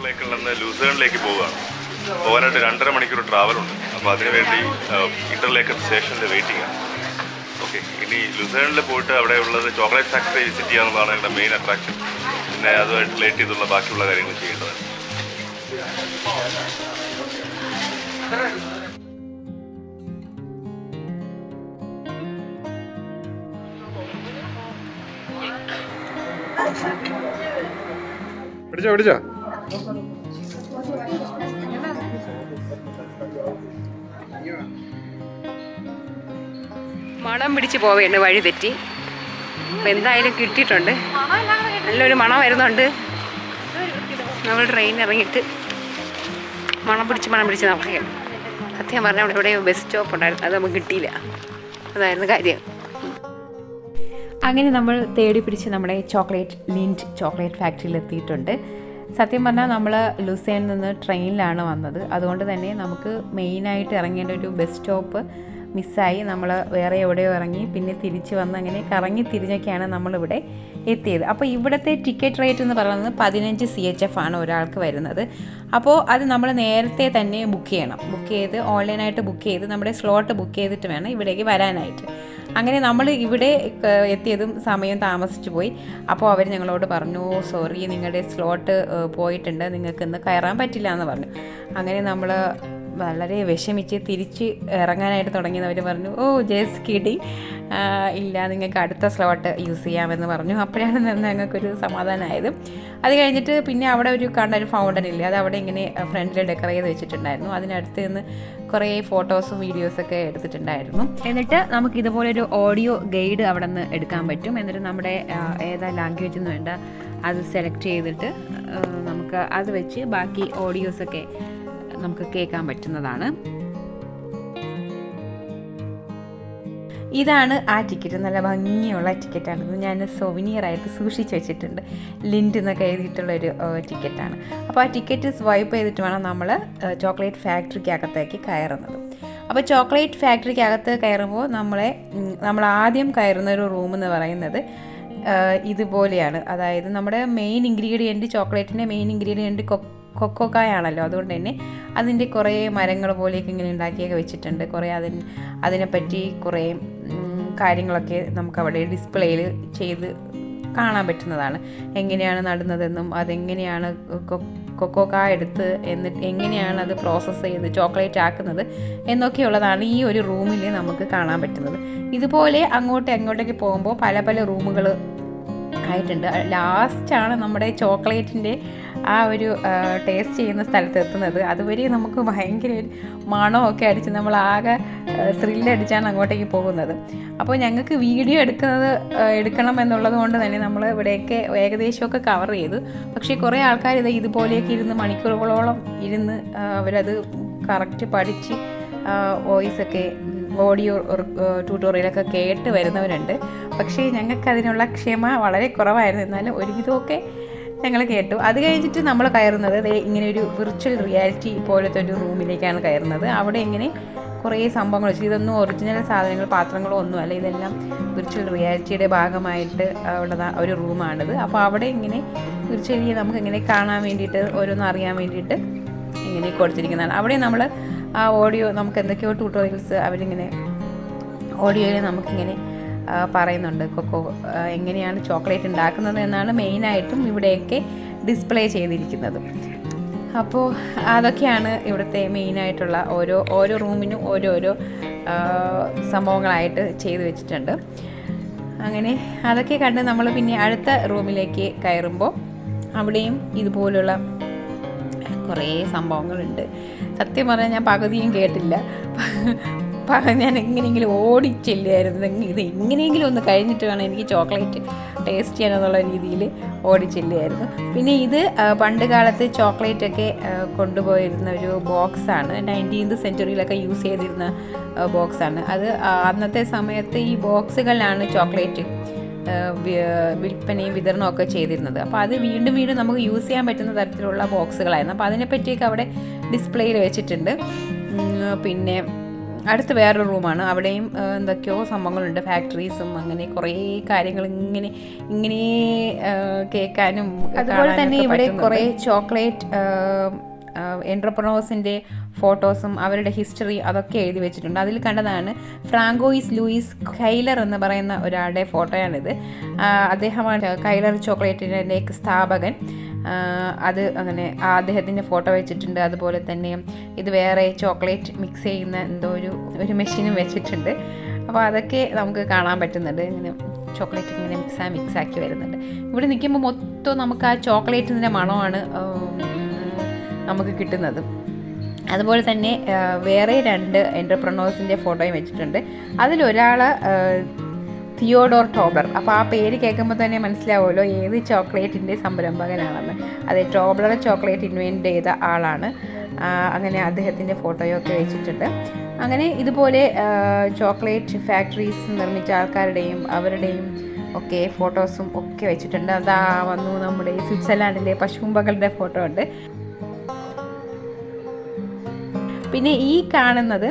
നിന്ന് ലൂസേണിലേക്ക് പോവുകയാണ് പോകാനായിട്ട് രണ്ടര മണിക്കൂർ ട്രാവലുണ്ട് അപ്പോൾ അതിനുവേണ്ടി ഇന്റർലേക്ക് സ്റ്റേഷനിൽ വെയിറ്റിംഗ് ആണ് ഓക്കെ ഇനി ലുസേണിൽ പോയിട്ട് അവിടെ ഉള്ളത് ചോക്ലേറ്റ് ഫാക്ടറി വിസിറ്റ് ചെയ്യാന്നുള്ളതാണ് ഞങ്ങളുടെ മെയിൻ അട്രാക്ഷൻ പിന്നെ അതുമായിട്ട് റിലേറ്റ് ചെയ്തുള്ള ബാക്കിയുള്ള കാര്യങ്ങൾ ചെയ്യേണ്ടത്. പിടിച്ചോ പിടിച്ചോ? മണം പിടിച്ച് പോവുകയാണ് വഴി തെറ്റി. അപ്പം എന്തായാലും കിട്ടിയിട്ടുണ്ട്. നല്ലൊരു മണം വരുന്നുണ്ട്. നമ്മൾ ട്രെയിൻ ഇറങ്ങിയിട്ട് മണം പിടിച്ച് മണം പിടിച്ച് നടക്കുകയാണ്. സത്യം പറഞ്ഞാൽ അവിടെ എവിടെയോ ബസ് സ്റ്റോപ്പ് ഉണ്ടായിരുന്നു. അത് നമുക്ക് കിട്ടിയില്ല. അതായിരുന്നു കാര്യം. അങ്ങനെ നമ്മൾ തേടി പിടിച്ച് നമ്മുടെ ചോക്ലേറ്റ് ലിന്റ് ചോക്ലേറ്റ് ഫാക്ടറിയിൽ എത്തിയിട്ടുണ്ട്. സത്യം പറഞ്ഞാൽ നമ്മൾ ലുസേനിൽ നിന്ന് ട്രെയിനിലാണ് വന്നത്. അതുകൊണ്ട് തന്നെ നമുക്ക് മെയിനായിട്ട് ഇറങ്ങേണ്ട ഒരു ബസ് സ്റ്റോപ്പ് മിസ്സായി നമ്മൾ വേറെ എവിടെയോ ഇറങ്ങി പിന്നെ തിരിച്ച് വന്ന് അങ്ങനെ കറങ്ങി തിരിഞ്ഞൊക്കെയാണ് നമ്മളിവിടെ എത്തിയത്. അപ്പോൾ ഇവിടുത്തെ ടിക്കറ്റ് റേറ്റ് എന്ന് പറയുന്നത് പതിനഞ്ച് സി എച്ച് എഫ് ആണ് ഒരാൾക്ക് വരുന്നത്. അപ്പോൾ അത് നമ്മൾ നേരത്തെ തന്നെ ബുക്ക് ചെയ്യണം. ബുക്ക് ചെയ്ത് ഓൺലൈനായിട്ട് ബുക്ക് ചെയ്ത് നമ്മുടെ സ്ലോട്ട് ബുക്ക് ചെയ്തിട്ട് വേണം ഇവിടേക്ക് വരാനായിട്ട്. അങ്ങനെ നമ്മൾ ഇവിടെ എത്തിയതും സമയം താമസിച്ചു പോയി. അപ്പോൾ അവർ ഞങ്ങളോട് പറഞ്ഞു സോറി നിങ്ങളുടെ സ്ലോട്ട് പോയിട്ടുണ്ട്. നിങ്ങൾക്ക് ഇന്ന് കയറാൻ പറ്റില്ല എന്ന് പറഞ്ഞു. അങ്ങനെ നമ്മൾ വളരെ വിഷമിച്ച് തിരിച്ച് ഇറങ്ങാനായിട്ട് തുടങ്ങിയവർ പറഞ്ഞു ഓ ജേസ് കിടി ഇല്ല നിങ്ങൾക്ക് അടുത്ത സ്ലോട്ട് യൂസ് ചെയ്യാമെന്ന് പറഞ്ഞു. അപ്പോഴാണ് ഞങ്ങൾക്കൊരു സമാധാനമായത് അത് കഴിഞ്ഞിട്ട് പിന്നെ അവിടെ ഒരു കണ്ട ഒരു ഫൗണ്ടൻ ഇല്ല അത് അവിടെ ഇങ്ങനെ ഫ്രണ്ടിൽ ഡെക്കറേറ്റ് ചെയ്ത് വെച്ചിട്ടുണ്ടായിരുന്നു. അതിനടുത്ത് നിന്ന് കുറേ ഫോട്ടോസും വീഡിയോസൊക്കെ എടുത്തിട്ടുണ്ടായിരുന്നു. എന്നിട്ട് നമുക്ക് ഇതുപോലെ ഒരു ഓഡിയോ ഗൈഡ് അവിടെ നിന്ന് എടുക്കാൻ പറ്റും. എന്നിട്ട് നമ്മുടെ ഏതാ ലാംഗ്വേജ് എന്ന് വേണ്ട അത് സെലക്ട് ചെയ്തിട്ട് നമുക്ക് അത് വെച്ച് ബാക്കി ഓഡിയോസൊക്കെ നമുക്ക് കേൾക്കാൻ പറ്റുന്നതാണ്. ഇതാണ് ആ ടിക്കറ്റ്. നല്ല ഭംഗിയുള്ള ടിക്കറ്റാണ്. ഇത് ഞാൻ സൊവിനിയറായിട്ട് സൂക്ഷിച്ച് വെച്ചിട്ടുണ്ട്. ലിൻഡ് എന്നൊക്കെ എഴുതിയിട്ടുള്ളൊരു ടിക്കറ്റാണ്. അപ്പോൾ ആ ടിക്കറ്റ് സ്വൈപ്പ് ചെയ്തിട്ട് വേണം നമ്മൾ ചോക്ലേറ്റ് ഫാക്ടറിക്കകത്തേക്ക് കയറുന്നത്. അപ്പോൾ ചോക്ലേറ്റ് ഫാക്ടറിക്കകത്ത് കയറുമ്പോൾ നമ്മളെ നമ്മൾ ആദ്യം കയറുന്ന ഒരു റൂം എന്ന് പറയുന്നത് ഇതുപോലെയാണ്. അതായത് നമ്മുടെ മെയിൻ ഇൻഗ്രീഡിയന്റ് ചോക്ലേറ്റിന്റെ മെയിൻ ഇൻഗ്രീഡിയന്റ് കൊക്കോക്കായാണല്ലോ. അതുകൊണ്ട് തന്നെ അതിന്റെ കുറേ മരങ്ങൾ പോലെയൊക്കെ ഇങ്ങനെ ഉണ്ടാക്കിയൊക്കെ വെച്ചിട്ടുണ്ട്. കുറേ അതിന് അതിനെപ്പറ്റി കുറേ കാര്യങ്ങളൊക്കെ നമുക്കവിടെ ഡിസ്പ്ലേയിൽ ചെയ്ത് കാണാൻ പറ്റുന്നതാണ്. എങ്ങനെയാണ് നടുന്നതെന്നും അതെങ്ങനെയാണ് കൊക്കോക്ക എടുത്ത് എന്നിട്ട് എങ്ങനെയാണ് അത് പ്രോസസ്സ് ചെയ്ത് ചോക്ലേറ്റ് ആക്കുന്നത് എന്നൊക്കെയുള്ളതാണ് ഈ ഒരു റൂമിൽ നമുക്ക് കാണാൻ പറ്റുന്നത്. ഇതുപോലെ അങ്ങോട്ടും അങ്ങോട്ടേക്ക് പോകുമ്പോൾ പല പല റൂമുകൾ ആയിട്ടുണ്ട് ലാസ്റ്റാണ് നമ്മുടെ ചോക്ലേറ്റിന്റെ ആ ഒരു ടേസ്റ്റ് ചെയ്യുന്ന സ്ഥലത്ത് എത്തുന്നത്. അതുവരെ നമുക്ക് ഭയങ്കര ഒരു മണമൊക്കെ അടിച്ച് നമ്മൾ ആകെ ത്രില്ലടിച്ചാണ് അങ്ങോട്ടേക്ക് പോകുന്നത്. അപ്പോൾ ഞങ്ങൾക്ക് വീഡിയോ എടുക്കുന്നത് എടുക്കണം എന്നുള്ളത് കൊണ്ട് തന്നെ നമ്മൾ ഇവിടെയൊക്കെ ഏകദേശമൊക്കെ കവർ ചെയ്തു. പക്ഷേ കുറേ ആൾക്കാർ ഇത് ഇതുപോലെയൊക്കെ ഇരുന്ന് മണിക്കൂറുകളോളം ഇരുന്ന് അവരത് കറക്റ്റ് പഠിച്ച് വോയിസ് ഒക്കെ ഓഡിയോ ട്യൂട്ടോറിയലൊക്കെ കേട്ട് വരുന്നവരുണ്ട്. പക്ഷേ ഞങ്ങൾക്ക് അതിനുള്ള ക്ഷമ വളരെ കുറവായിരുന്നു. എന്നാലും ഒരുവിധമൊക്കെ ഞങ്ങൾ കേട്ടു. അത് കഴിഞ്ഞിട്ട് നമ്മൾ കയറുന്നത് ഇങ്ങനെ ഒരു വിർച്വൽ റിയാലിറ്റി പോലത്തെ ഒരു റൂമിലേക്കാണ് കയറുന്നത്. അവിടെ ഇങ്ങനെ കുറേ സംഭവങ്ങൾ വെച്ചു. ഇതൊന്നും ഒറിജിനൽ സാധനങ്ങൾ പാത്രങ്ങളോ ഒന്നുമല്ല ഇതെല്ലാം വിർച്വൽ റിയാലിറ്റിയുടെ ഭാഗമായിട്ട് ഉള്ള ഒരു റൂമാണിത്. അപ്പോൾ അവിടെ ഇങ്ങനെ വിർച്വലി നമുക്ക് ഇങ്ങനെ കാണാൻ വേണ്ടിയിട്ട് ഓരോന്ന് അറിയാൻ വേണ്ടിയിട്ട് ഇങ്ങനെ കൊടുത്തിരിക്കുന്നതാണ്. അവിടെ നമ്മൾ ആ ഓഡിയോ നമുക്ക് എന്തൊക്കെയോ ട്യൂട്ടോറിയൽസ് അവരിങ്ങനെ ഓഡിയോയിൽ നമുക്കിങ്ങനെ പറയുന്നുണ്ട്. കൊക്കോ എങ്ങനെയാണ് ചോക്ലേറ്റ് ഉണ്ടാക്കുന്നത് എന്നാണ് മെയിനായിട്ടും ഇവിടെയൊക്കെ ഡിസ്പ്ലേ ചെയ്തിരിക്കുന്നത്. അപ്പോൾ അതൊക്കെയാണ് ഇവിടുത്തെ മെയിനായിട്ടുള്ള ഓരോ ഓരോ റൂമിനും ഓരോരോ സംഭവങ്ങളായിട്ട് ചെയ്തു വെച്ചിട്ടുണ്ട്. അങ്ങനെ അതൊക്കെ കണ്ട് നമ്മൾ പിന്നെ അടുത്ത റൂമിലേക്ക് കയറുമ്പോൾ അവിടെയും ഇതുപോലുള്ള കുറേ സംഭവങ്ങളുണ്ട്. സത്യം പറഞ്ഞാൽ ഞാൻ പകുതിയും കേട്ടില്ല. ഞാൻ എങ്ങനെയെങ്കിലും ഓടിച്ചെല്ലായിരുന്നു ഇത് എങ്ങനെയെങ്കിലും ഒന്ന് കഴിഞ്ഞിട്ട് വേണം എനിക്ക് ചോക്ലേറ്റ് ടേസ്റ്റ് ചെയ്യാനെന്നുള്ള രീതിയിൽ ഓടിച്ചെല്ലായിരുന്നു പിന്നെ ഇത് പണ്ട് കാലത്ത് ചോക്ലേറ്റൊക്കെ കൊണ്ടുപോയിരുന്ന ഒരു ബോക്സാണ്. നയന്റീൻത് സെഞ്ചുറിയിലൊക്കെ യൂസ് ചെയ്തിരുന്ന ബോക്സാണ്. അത് അന്നത്തെ സമയത്ത് ഈ ബോക്സുകളിലാണ് ചോക്ലേറ്റ് വിൽപ്പനയും വിതരണവും ഒക്കെ ചെയ്തിരുന്നത്. അപ്പോൾ അത് വീണ്ടും വീണ്ടും നമുക്ക് യൂസ് ചെയ്യാൻ പറ്റുന്ന തരത്തിലുള്ള ബോക്സുകളായിരുന്നു. അപ്പോൾ അതിനെപ്പറ്റിയൊക്കെ അവിടെ ഡിസ്പ്ലേയിൽ വെച്ചിട്ടുണ്ട്. പിന്നെ അടുത്ത് വേറൊരു റൂമാണ്. അവിടെയും എന്തൊക്കെയോ സംഭവങ്ങളുണ്ട്. ഫാക്ടറീസും അങ്ങനെ കുറേ കാര്യങ്ങൾ ഇങ്ങനെ ഇങ്ങനെ കേൾക്കാനും അതുപോലെ തന്നെ ഇവിടെ കുറേ ചോക്ലേറ്റ് എന്റർപ്രണേഴ്സിന്റെ ഫോട്ടോസും അവരുടെ ഹിസ്റ്ററി അതൊക്കെ എഴുതി വെച്ചിട്ടുണ്ട്. അതിൽ കണ്ടതാണ് ഫ്രാങ്കോയിസ് ലൂയിസ് കൈലർ എന്ന് പറയുന്ന ഒരാളുടെ ഫോട്ടോയാണിത് അദ്ദേഹമാണ് കൈലർ ചോക്ലേറ്റിന്റെ സ്ഥാപകൻ. അത് അങ്ങനെ അദ്ദേഹത്തിന്റെ ഫോട്ടോ വെച്ചിട്ടുണ്ട്. അതുപോലെ തന്നെ ഇത് വേറെ ചോക്ലേറ്റ് മിക്സ് ചെയ്യുന്ന എന്തോ ഒരു ഒരു മെഷീനും വെച്ചിട്ടുണ്ട്. അപ്പോൾ അതൊക്കെ നമുക്ക് കാണാൻ പറ്റുന്നുണ്ട്. ഇങ്ങനെ ചോക്ലേറ്റ് ഇങ്ങനെ മിക്സ് മിക്സാക്കി വരുന്നുണ്ട്. ഇവിടെ നിൽക്കുമ്പോൾ മൊത്തം നമുക്ക് ആ ചോക്ലേറ്റിന്റെ മണമാണ് നമുക്ക് കിട്ടുന്നത്. അതുപോലെ തന്നെ വേറെ രണ്ട് എന്റർപ്രണേഴ്സിന്റെ ഫോട്ടോയും വെച്ചിട്ടുണ്ട്. അതിലൊരാൾ തിയോഡോർ ടോബർ അപ്പോൾ ആ പേര് കേൾക്കുമ്പോൾ തന്നെ മനസ്സിലാവുമല്ലോ ഏത് ചോക്ലേറ്റിന്റെ സംരംഭകനാണെന്ന്. അതെ ടോബ്ലർ ചോക്ലേറ്റ് ഇൻവെന്റ് ചെയ്ത ആളാണ്. അങ്ങനെ അദ്ദേഹത്തിന്റെ ഫോട്ടോയൊക്കെ വെച്ചിട്ടുണ്ട്. അങ്ങനെ ഇതുപോലെ ചോക്ലേറ്റ് ഫാക്ടറീസ് നിർമ്മിച്ച ആൾക്കാരുടെയും അവരുടെയും ഒക്കെ ഫോട്ടോസും ഒക്കെ വെച്ചിട്ടുണ്ട്. അതാ വന്നു നമ്മുടെ സ്വിറ്റ്സർലാൻഡിലെ പശുമ്പകളുടെ ഫോട്ടോ ഉണ്ട്. പിന്നെ ഈ കാണുന്നത്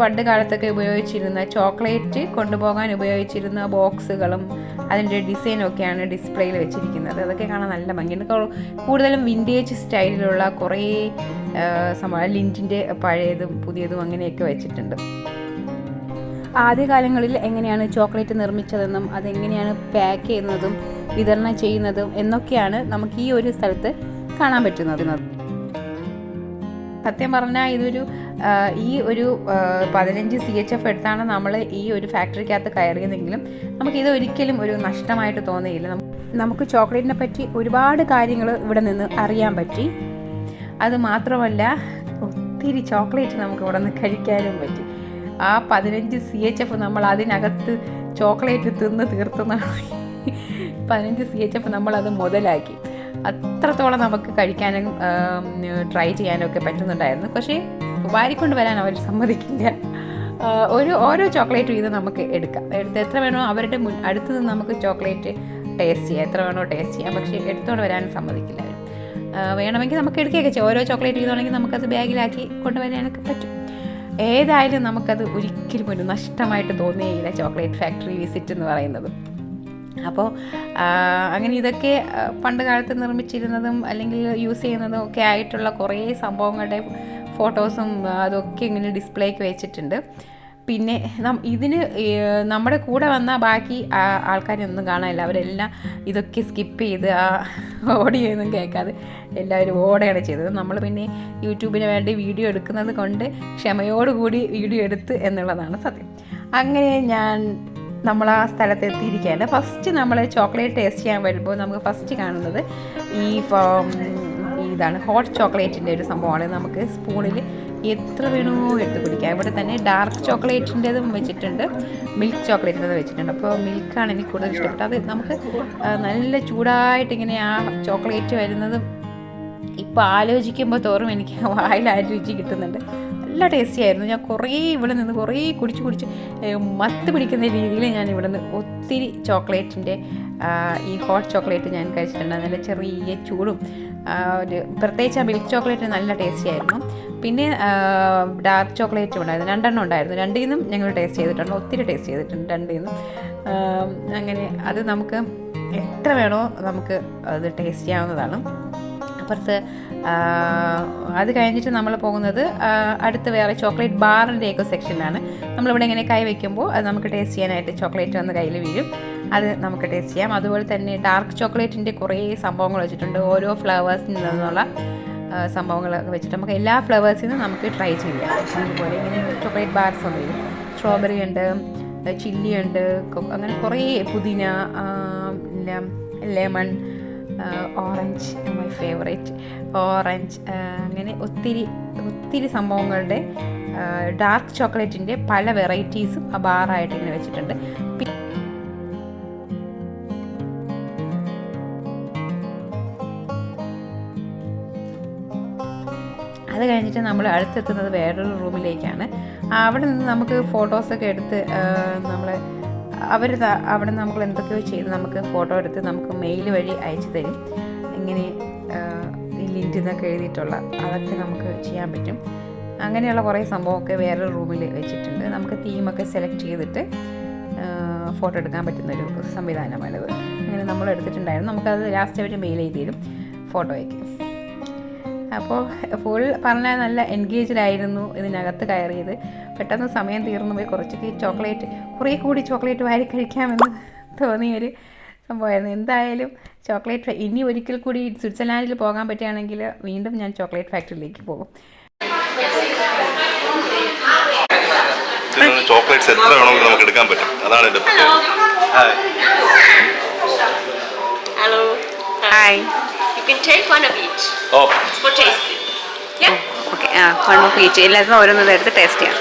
പണ്ട് കാലത്തൊക്കെ ഉപയോഗിച്ചിരുന്ന ചോക്ലേറ്റ് കൊണ്ടുപോകാൻ ഉപയോഗിച്ചിരുന്ന ബോക്സുകളും അതിന്റെ ഡിസൈനൊക്കെയാണ് ഡിസ്പ്ലേയിൽ വെച്ചിരിക്കുന്നത്. അതൊക്കെ കാണാൻ നല്ല ഭംഗിയുണ്ട്. കൂടുതലും വിന്റേജ് സ്റ്റൈലിലുള്ള കുറേ സംഭവം ലിന്റിന്റെ പഴയതും പുതിയതും അങ്ങനെയൊക്കെ വെച്ചിട്ടുണ്ട്. ആദ്യകാലങ്ങളിൽ എങ്ങനെയാണ് ചോക്ലേറ്റ് നിർമ്മിച്ചതെന്നും അതെങ്ങനെയാണ് പാക്ക് ചെയ്യുന്നതും വിതരണം ചെയ്യുന്നതും എന്നൊക്കെയാണ് നമുക്ക് ഈ ഒരു സ്ഥലത്ത് കാണാൻ പറ്റുന്നത്. സത്യം പറഞ്ഞാൽ ഇതൊരു ഈ ഒരു പതിനഞ്ച് സി എച്ച് എഫ് എടുത്താണ് നമ്മൾ ഈ ഒരു ഫാക്ടറിക്കകത്ത് കയറിയതെങ്കിലും നമുക്കിത് ഒരിക്കലും ഒരു നഷ്ടമായിട്ട് തോന്നിയില്ല. നമുക്ക് ചോക്ലേറ്റിനെ പറ്റി ഒരുപാട് കാര്യങ്ങൾ ഇവിടെ നിന്ന് അറിയാൻ പറ്റി. അത് മാത്രമല്ല ഒത്തിരി ചോക്ലേറ്റ് നമുക്ക് ഇവിടെ നിന്ന് കഴിക്കാനും പറ്റി. ആ പതിനഞ്ച് സി എച്ച് എഫ് നമ്മൾ അതിനകത്ത് ചോക്ലേറ്റ് തിന്ന് തീർത്തുന്ന പതിനഞ്ച് സി എച്ച് എഫ് നമ്മളത് മുതലാക്കി. അത്രത്തോളം നമുക്ക് കഴിക്കാനും ട്രൈ ചെയ്യാനും ഒക്കെ പറ്റുന്നുണ്ടായിരുന്നു. പക്ഷേ വാരിക്കൊണ്ട് വരാൻ അവർ സമ്മതിക്കില്ല. ഒരു ഓരോ ചോക്ലേറ്റ് ഇത് നമുക്ക് എടുക്കാം. എടുത്ത് എത്ര വേണോ അവരുടെ മുൻ അടുത്ത് നിന്ന് നമുക്ക് ചോക്ലേറ്റ് ടേസ്റ്റ് ചെയ്യാം. എത്ര വേണോ ടേസ്റ്റ് ചെയ്യാം. പക്ഷേ എടുത്തോണ്ട് വരാൻ സമ്മതിക്കില്ല വേണമെങ്കിൽ നമുക്ക് എടുക്കുകയൊക്കെ ചെയ്യാം. ഓരോ ചോക്ലേറ്റ് ചെയ്തോണെങ്കിൽ നമുക്കത് ബാഗിലാക്കി കൊണ്ടുവരാനൊക്കെ പറ്റും. ഏതായാലും നമുക്കത് ഒരിക്കലും ഒരു നഷ്ടമായിട്ട് തോന്നിയില്ല ചോക്ലേറ്റ് ഫാക്ടറി വിസിറ്റ് എന്ന് പറയുന്നത്. അപ്പോൾ അങ്ങനെ ഇതൊക്കെ പണ്ട് കാലത്ത് നിർമ്മിച്ചിരുന്നതും അല്ലെങ്കിൽ യൂസ് ചെയ്യുന്നതും ഒക്കെ ആയിട്ടുള്ള കുറേ സംഭവങ്ങളുടെ ഫോട്ടോസും അതൊക്കെ ഇങ്ങനെ ഡിസ്പ്ലേക്ക് വെച്ചിട്ടുണ്ട്. പിന്നെ ഇതിന് നമ്മുടെ കൂടെ വന്ന ബാക്കി ആൾക്കാരൊന്നും കാണാനില്ല. അവരെല്ലാം ഇതൊക്കെ സ്കിപ്പ് ചെയ്ത് ആ ഓഡിയോയൊന്നും കേൾക്കാതെ എല്ലാവരും ഓടുകയാണ് ചെയ്തത്. നമ്മൾ പിന്നെ യൂട്യൂബിന് വേണ്ടി വീഡിയോ എടുക്കുന്നത് കൊണ്ട് ക്ഷമയോടുകൂടി വീഡിയോ എടുത്ത് എന്നുള്ളതാണ് സത്യം. അങ്ങനെ ഞാൻ നമ്മൾ ആ സ്ഥലത്ത് എത്തിയിരിക്കുകയാണ് ഫസ്റ്റ് നമ്മൾ ചോക്ലേറ്റ് ടേസ്റ്റ് ചെയ്യാൻ വരുമ്പോൾ നമുക്ക് ഫസ്റ്റ് കാണുന്നത് ഈ ഇതാണ്. ഹോട്ട് ചോക്ലേറ്റിന്റെ ഒരു സംഭവമാണ്. നമുക്ക് സ്പൂണിൽ എത്ര വേണോ എടുത്ത് കുടിക്കാം. ഇവിടെ തന്നെ ഡാർക്ക് ചോക്ലേറ്റിന്റെതും വെച്ചിട്ടുണ്ട്. മിൽക്ക് ചോക്ലേറ്റിന്റെതും വെച്ചിട്ടുണ്ട്. അപ്പോൾ മിൽക്കാണ് എനിക്ക് കൂടുതൽ ഇഷ്ടപ്പെട്ടത്. അത് നമുക്ക് നല്ല ചൂടായിട്ട് ഇങ്ങനെ ആ ചോക്ലേറ്റ് വരുന്നതും ഇപ്പോൾ ആലോചിക്കുമ്പോൾ തോറും എനിക്ക് വായിൽ ആ രുചി കിട്ടുന്നുണ്ട്. നല്ല ടേസ്റ്റി ആയിരുന്നു. ഞാൻ കുറേ ഇവിടെ നിന്ന് കുറേ കുടിച്ച് കുടിച്ച് മത്ത് പിടിക്കുന്ന രീതിയിൽ ഞാൻ ഇവിടെ നിന്ന് ഒത്തിരി ചോക്ലേറ്റിന്റെ ഈ ഹോട്ട് ചോക്ലേറ്റ് ഞാൻ കഴിച്ചിട്ടുണ്ട്. നല്ല ചെറിയ ചൂടും ഒരു പ്രത്യേകിച്ച് ആ മിൽക്ക് ചോക്ലേറ്റ് നല്ല ടേസ്റ്റി ആയിരുന്നു. പിന്നെ ഡാർക്ക് ചോക്ലേറ്റും ഉണ്ടായിരുന്നു. രണ്ടെണ്ണം ഉണ്ടായിരുന്നു. രണ്ടിൽ നിന്നും ഞങ്ങൾ ടേസ്റ്റ് ചെയ്തിട്ടുണ്ട്. ഒത്തിരി ടേസ്റ്റ് ചെയ്തിട്ടുണ്ട് രണ്ടിൽ നിന്നും. അങ്ങനെ അത് നമുക്ക് എത്ര വേണോ നമുക്ക് അത് ടേസ്റ്റ് ചെയ്യാവുന്നതാണ്. അപ്പുറത്ത് അത് കഴിഞ്ഞിട്ട് നമ്മൾ പോകുന്നത് അടുത്ത് വേറെ ചോക്ലേറ്റ് ബാറിന്റെ ഒക്കെ സെക്ഷനിലാണ് നമ്മളിവിടെ ഇങ്ങനെ കൈ വയ്ക്കുമ്പോൾ അത് നമുക്ക് ടേസ്റ്റ് ചെയ്യാനായിട്ട് ചോക്ലേറ്റ് വന്ന് കയ്യിൽ വീഴും. അത് നമുക്ക് ടേസ്റ്റ് ചെയ്യാം. അതുപോലെ തന്നെ ഡാർക്ക് ചോക്ലേറ്റിന്റെ കുറേ സംഭവങ്ങൾ വെച്ചിട്ടുണ്ട്. ഓരോ ഫ്ലവേഴ്സിൽ നിന്നുള്ള സംഭവങ്ങളൊക്കെ വെച്ചിട്ട് നമുക്ക് എല്ലാ ഫ്ലവേഴ്സിൽ നിന്നും നമുക്ക് ട്രൈ ചെയ്യാം. അതുപോലെ ഇങ്ങനെ ചോക്ലേറ്റ് ബാർസ് വരും സ്ട്രോബെറി ഉണ്ട് ചില്ലി ഉണ്ട് അങ്ങനെ കുറേ പുതിന lemon orange my favourite orange അങ്ങനെ ഒത്തിരി ഒത്തിരി സംഭവങ്ങളുടെ ഡാർക്ക് ചോക്ലേറ്റിന്റെ പല വെറൈറ്റീസും ആ ബാറായിട്ട് ഇങ്ങനെ വെച്ചിട്ടുണ്ട്. അത് കഴിഞ്ഞിട്ട് നമ്മൾ അടുത്തെത്തുന്നത് വേറൊരു റൂമിലേക്കാണ് അവിടെ നിന്ന് നമുക്ക് ഫോട്ടോസൊക്കെ എടുത്ത് നമ്മൾ അവർ അവിടെ നമ്മൾ എന്തൊക്കെയോ ചെയ്ത്. നമുക്ക് ഫോട്ടോ എടുത്ത് നമുക്ക് മെയിൽ വഴി അയച്ചു തരും. ഇങ്ങനെ ലിന്റിൽ എന്നൊക്കെ എഴുതിയിട്ടുള്ള അതൊക്കെ നമുക്ക് ചെയ്യാൻ പറ്റും. അങ്ങനെയുള്ള കുറേ സംഭവമൊക്കെ വേറൊരു റൂമിൽ വെച്ചിട്ടുണ്ട്. നമുക്ക് തീമൊക്കെ സെലക്ട് ചെയ്തിട്ട് ഫോട്ടോ എടുക്കാൻ പറ്റുന്ന ഒരു സംവിധാനമാണിത്. അങ്ങനെ നമ്മൾ എടുത്തിട്ടുണ്ടായിരുന്നു. നമുക്കത് ലാസ്റ്റ് അവർ മെയിൽ ചെയ്ത് തരും ഫോട്ടോയ്ക്ക് അപ്പോൾ ഫുൾ പറഞ്ഞാൽ നല്ല എൻഗേജ്ഡ് ആയിരുന്നു ഇതിനകത്ത് കയറിയത്. പെട്ടെന്ന് സമയം തീർന്നു പോയി. കുറച്ച് ചോക്ലേറ്റ് കുറേ കൂടി ചോക്ലേറ്റ് വാരി കഴിക്കാമെന്ന് തോന്നിയൊരു സംഭവമായിരുന്നു. എന്തായാലും ചോക്ലേറ്റ് ഇനി ഒരിക്കൽ കൂടി സ്വിറ്റ്സർലാൻഡിൽ പോകാൻ പറ്റുകയാണെങ്കിൽ വീണ്ടും ഞാൻ ചോക്ലേറ്റ് ഫാക്ടറിയിലേക്ക് പോകും. ചോക്ലേറ്റ്സ് എത്ര വേണമെങ്കിലും നമുക്ക് എടുക്കാൻ പറ്റും. അതാണ് എന്റെ hello hi can take one of each. Oh. It's for tasting. Yeah? Okay, ആ one of each. എല്ലാത്തിനും ഓരോന്നും എടുത്ത് ടേസ്റ്റ് ചെയ്യാം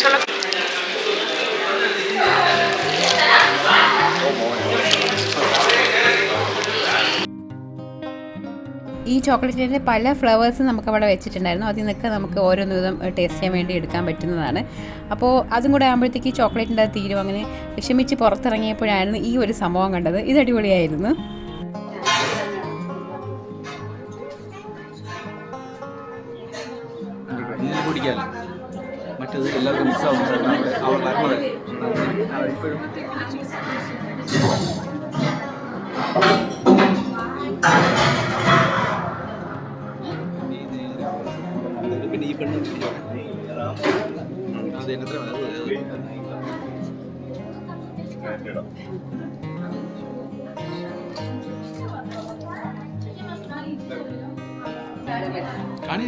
Solo ചോക്ലേറ്റിന്റെ പല ഫ്ലവേഴ്സ് നമുക്ക് അവിടെ വെച്ചിട്ടുണ്ടായിരുന്നു അതിൽ നിന്നൊക്കെ നമുക്ക് ഓരോന്ന് വിധം ടേസ്റ്റ് ചെയ്യാൻ വേണ്ടി എടുക്കാൻ പറ്റുന്നതാണ് അപ്പോൾ അതും കൂടെ ആകുമ്പോഴത്തേക്ക് ചോക്ലേറ്റിന്റെ തീരും അങ്ങനെ വിഷമിച്ച് പുറത്തിറങ്ങിയപ്പോഴായിരുന്നു ഈ ഒരു സംഭവം കണ്ടത് ഇത് അടിപൊളിയായിരുന്നു Thank you. മറ്റേത് അവർ അവരിപ്പോഴും പിന്നെ അത് എത്ര കാണി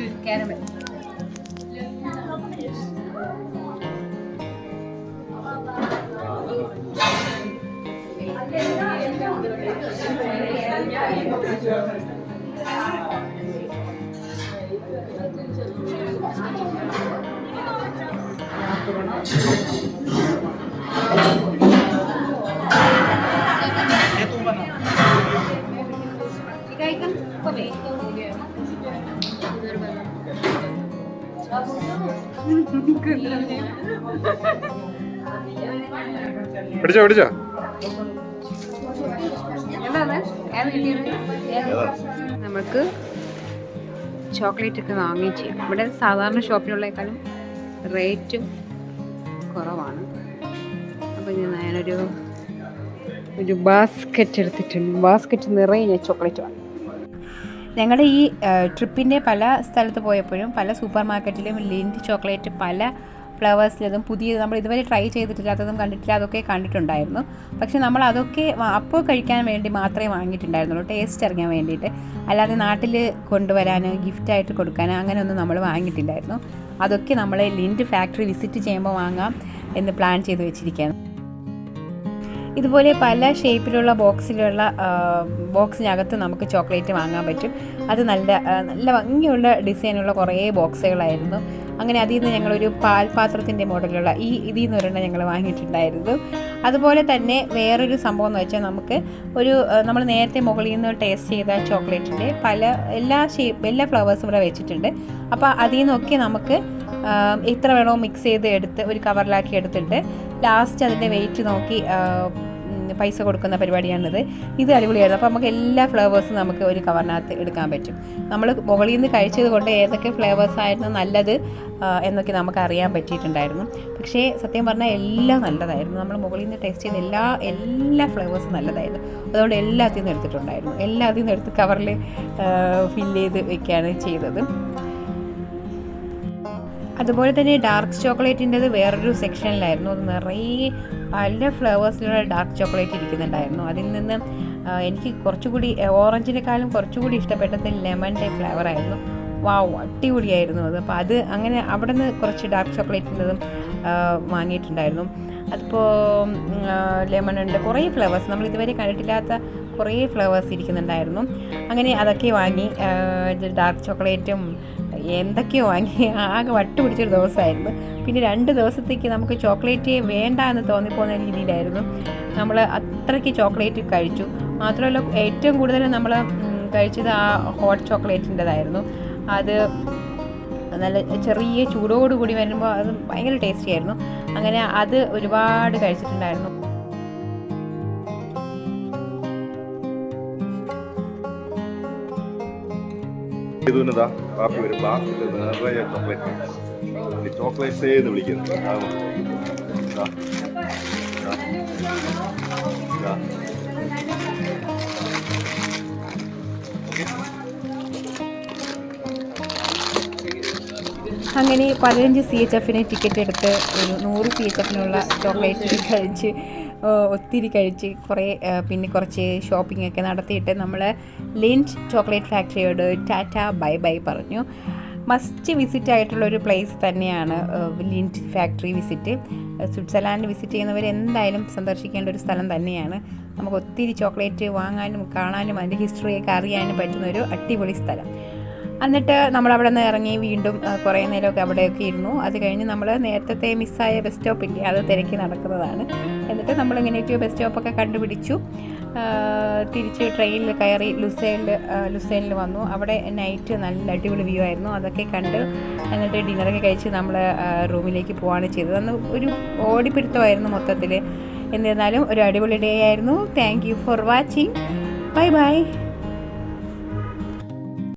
പിടിച്ചോ പിടിച്ചോ. നമുക്ക് ചോക്ലേറ്റ് ഒക്കെ വാങ്ങിച്ചു ഇവിടെ സാധാരണ ഷോപ്പിലുള്ളേക്കാളും റേറ്റും കുറവാണ്. അപ്പോൾ ഞാൻ ഞാനൊരു ഒരു ബാസ്ക്കറ്റ് എടുത്തിട്ടുണ്ട്. ബാസ്ക്കറ്റ് നിറയെ ഞാൻ ചോക്ലേറ്റ് വാങ്ങി ഞങ്ങളുടെ ഈ ട്രിപ്പിന്റെ പല സ്ഥലത്ത് പോയപ്പോഴും പല സൂപ്പർ മാർക്കറ്റിലും ലിന്റ് ചോക്ലേറ്റ് പല ഫ്ലവേഴ്സിലതും പുതിയത് നമ്മൾ ഇതുവരെ ട്രൈ ചെയ്തിട്ടില്ലാത്തതും കണ്ടിട്ടില്ല അതൊക്കെ കണ്ടിട്ടുണ്ടായിരുന്നു. പക്ഷേ നമ്മൾ അതൊക്കെ അപ്പോൾ കഴിക്കാൻ വേണ്ടി മാത്രമേ വാങ്ങിയിട്ടുണ്ടായിരുന്നുള്ളൂ. ടേസ്റ്റ് അറിയാൻ വേണ്ടിയിട്ട്. അല്ലാതെ നാട്ടിൽ കൊണ്ടുവരാനോ ഗിഫ്റ്റായിട്ട് കൊടുക്കാനോ അങ്ങനെയൊന്നും നമ്മൾ വാങ്ങിയിട്ടില്ലായിരുന്നു. അതൊക്കെ നമ്മളെ ലിൻഡ് ഫാക്ടറി വിസിറ്റ് ചെയ്യുമ്പോൾ വാങ്ങാം എന്ന് പ്ലാൻ ചെയ്ത് വെച്ചിരിക്കുകയാണ്. ഇതുപോലെ പല ഷേപ്പിലുള്ള ബോക്സിലുള്ള ബോക്സിനകത്ത് നമുക്ക് ചോക്ലേറ്റ് വാങ്ങാൻ പറ്റും. അത് നല്ല നല്ല ഭംഗിയുള്ള ഡിസൈനുള്ള കുറേ ബോക്സുകളായിരുന്നു അങ്ങനെ അതിൽ നിന്ന് ഞങ്ങളൊരു പാൽപാത്രത്തിന്റെ മോഡലുള്ള ഈ ഇതിൽ നിന്ന് ഒരെണ്ണം ഞങ്ങൾ വാങ്ങിയിട്ടുണ്ടായിരുന്നു. അതുപോലെ തന്നെ വേറൊരു സംഭവം എന്ന് വെച്ചാൽ നമുക്ക് ഒരു നമ്മൾ നേരത്തെ മുകളിൽ നിന്ന് ടേസ്റ്റ് ചെയ്ത ചോക്ലേറ്റിന്റെ പല എല്ലാ ഷേപ്പ് എല്ലാ ഫ്ലവേഴ്സും ഇവിടെ വെച്ചിട്ടുണ്ട്. അപ്പോൾ അതിൽ നിന്നൊക്കെ നമുക്ക് എത്ര വേണോ മിക്സ് ചെയ്ത് എടുത്ത് ഒരു കവറിലാക്കി എടുത്തിട്ട് ലാസ്റ്റ് അതിന്റെ വെയിറ്റ് നോക്കി പൈസ കൊടുക്കുന്ന പരിപാടിയാണിത്. ഇത് അടിപൊളിയായിരുന്നു. അപ്പോൾ നമുക്ക് എല്ലാ ഫ്ലേവേഴ്സും നമുക്ക് ഒരു കവറിനകത്ത് എടുക്കാൻ പറ്റും. നമ്മൾ മുകളിൽ നിന്ന് കഴിച്ചത് കൊണ്ട് ഏതൊക്കെ ഫ്ലേവേഴ്സ് ആയിരുന്നു നല്ലത് എന്നൊക്കെ നമുക്ക് അറിയാൻ പറ്റിയിട്ടുണ്ടായിരുന്നു. പക്ഷേ സത്യം പറഞ്ഞാൽ എല്ലാം നല്ലതായിരുന്നു. നമ്മൾ മുകളിൽ നിന്ന് ടേസ്റ്റ് ചെയ്ത എല്ലാ എല്ലാ ഫ്ലേവേഴ്സും നല്ലതായിരുന്നു. അതുകൊണ്ട് എല്ലാത്തിൽ നിന്നും എടുത്തിട്ടുണ്ടായിരുന്നു എല്ലാത്തിൽ നിന്നും എടുത്ത് കവറിൽ ഫില്ല് ചെയ്ത് വെക്കുകയാണ് ചെയ്തത്. അതുപോലെ തന്നെ ഡാർക്ക് ചോക്ലേറ്റിന്റെത് വേറൊരു സെക്ഷനിലായിരുന്നു അത് നിറയെ പല ഫ്ലേവേഴ്സിലുള്ള ഡാർക്ക് ചോക്ലേറ്റ് ഇരിക്കുന്നുണ്ടായിരുന്നു. അതിൽ നിന്ന് എനിക്ക് കുറച്ചുകൂടി ഓറഞ്ചിനെക്കാളും കുറച്ചുകൂടി ഇഷ്ടപ്പെട്ടത് ലെമൺ ടൈപ്പ് ഫ്ലേവറായിരുന്നു വാവ് അടിപൊളിയായിരുന്നു അത്. അപ്പോൾ അത് അങ്ങനെ അവിടെ നിന്ന് കുറച്ച് ഡാർക്ക് ചോക്ലേറ്റിന്റെതും വാങ്ങിയിട്ടുണ്ടായിരുന്നു. അതിപ്പോൾ ലെമൺ ഉണ്ട്. കുറേ ഫ്ലേവേഴ്സ് നമ്മൾ ഇതുവരെ കണ്ടിട്ടില്ലാത്ത കുറേ ഫ്ലേവേഴ്സ് ഇരിക്കുന്നുണ്ടായിരുന്നു. അങ്ങനെ അതൊക്കെ വാങ്ങി ഡാർക്ക് ചോക്ലേറ്റും എന്തൊക്കെയോ വാങ്ങി ആകെ വട്ട് പിടിച്ചൊരു ദിവസമായിരുന്നു. പിന്നെ രണ്ട് ദിവസത്തേക്ക് നമുക്ക് ചോക്ലേറ്റ് വേണ്ട എന്ന് തോന്നിപ്പോകുന്ന രീതിയിലായിരുന്നു. നമ്മൾ അത്രയ്ക്ക് ചോക്ലേറ്റ് കഴിച്ചു. മാത്രമല്ല ഏറ്റവും കൂടുതൽ നമ്മൾ കഴിച്ചത് ആ ഹോട്ട് ചോക്ലേറ്റിന്റെതായിരുന്നു. അത് നല്ല ചെറിയ ചൂടോടുകൂടി വരുമ്പോൾ അത് ഭയങ്കര ടേസ്റ്റി ആയിരുന്നു അങ്ങനെ അത് ഒരുപാട് കഴിച്ചിട്ടുണ്ടായിരുന്നു. ഇതാ കാപ്പി ഒരു ഗ്ലാസ്സിൽ നിറയെ ചോക്ലേറ്റ് ചോക്ലേറ്റ്സേ എന്ന്. ഇതാ. അങ്ങനെ പതിനഞ്ച് സി എച്ച് എഫിന് ടിക്കറ്റ് എടുത്ത് ഒരു നൂറ് സി എച്ച് എഫിനുള്ള ചോക്ലേറ്റ് കഴിച്ച് ഒത്തിരി കഴിച്ച് കുറേ പിന്നെ കുറച്ച് ഷോപ്പിംഗ് ഒക്കെ നടത്തിയിട്ട് നമ്മൾ ലിന്റ് ചോക്ലേറ്റ് ഫാക്ടറിയോട് ടാറ്റ ബൈ ബൈ പറഞ്ഞു. മസ്റ്റ് വിസിറ്റ് ആയിട്ടുള്ള ഒരു പ്ലേസ് തന്നെയാണ് Lindt factory visit Switzerland visit ചെയ്യുന്നവർ എന്തായാലും സന്ദർശിക്കേണ്ട ഒരു സ്ഥലം തന്നെയാണ്. നമുക്ക് ഒത്തിരി ചോക്ലേറ്റ് വാങ്ങാനും കാണാനും അതിന്റെ ഹിസ്റ്ററിയൊക്കെ അറിയാനും പറ്റുന്ന ഒരു അടിപൊളി സ്ഥലം. എന്നിട്ട് നമ്മൾ അവിടെ നിന്ന് ഇറങ്ങി വീണ്ടും കുറേ നേരമൊക്കെ അവിടെയൊക്കെ ഇരുന്നു. അത് കഴിഞ്ഞ് നമ്മൾ നേരത്തെ മിസ്സായ ബസ് സ്റ്റോപ്പ് ഇല്ലേ അത് തിരക്കി നടക്കുന്നതാണ്. എന്നിട്ട് നമ്മൾ എങ്ങനെയൊക്കെയോ ബസ് സ്റ്റോപ്പൊക്കെ കണ്ടുപിടിച്ചു. തിരിച്ച് ട്രെയിനിൽ കയറി ലുസൈനിൽ ലുസൈനിൽ വന്നു. അവിടെ നൈറ്റ് നല്ല അടിപൊളി വ്യൂ ആയിരുന്നു. അതൊക്കെ കണ്ട് എന്നിട്ട് ഡിന്നറൊക്കെ കഴിച്ച് നമ്മൾ റൂമിലേക്ക് പോവാണ് ചെയ്തത്. അന്ന് ഒരു ഓടിപ്പിടുത്തമായിരുന്നു മൊത്തത്തിൽ എന്നിരുന്നാലും ഒരു അടിപൊളി ഡേ ആയിരുന്നു. Thank you for watching bye bye